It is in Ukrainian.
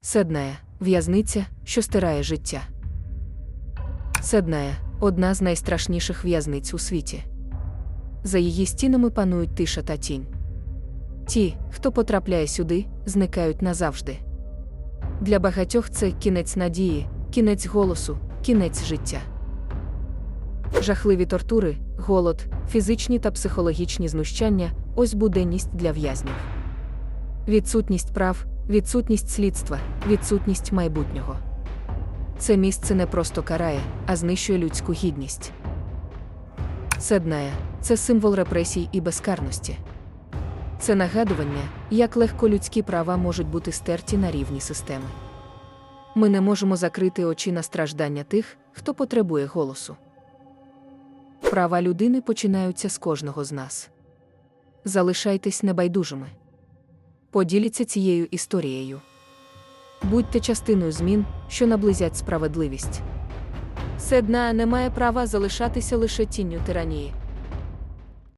Седная в'язниця, що стирає життя. Седная одна з найстрашніших в'язниць у світі. За її стінами панують тиша та тінь. Ті, хто потрапляє сюди, зникають назавжди. Для багатьох це кінець надії, кінець голосу, кінець життя. Жахливі тортури, голод, фізичні та психологічні знущання ось буденність для в'язнів. Відсутність прав, відсутність слідства, відсутність майбутнього. Це місце не просто карає, а знищує людську гідність. Седная це символ репресій і безкарності. Це нагадування, як легко людські права можуть бути стерті на рівні системи. Ми не можемо закрити очі на страждання тих, хто потребує голосу. Права людини починаються з кожного з нас. Залишайтесь небайдужими. Поділіться цією історією. Будьте частиною змін, що наблизять справедливість. Седна не має права залишатися лише тінню тиранії.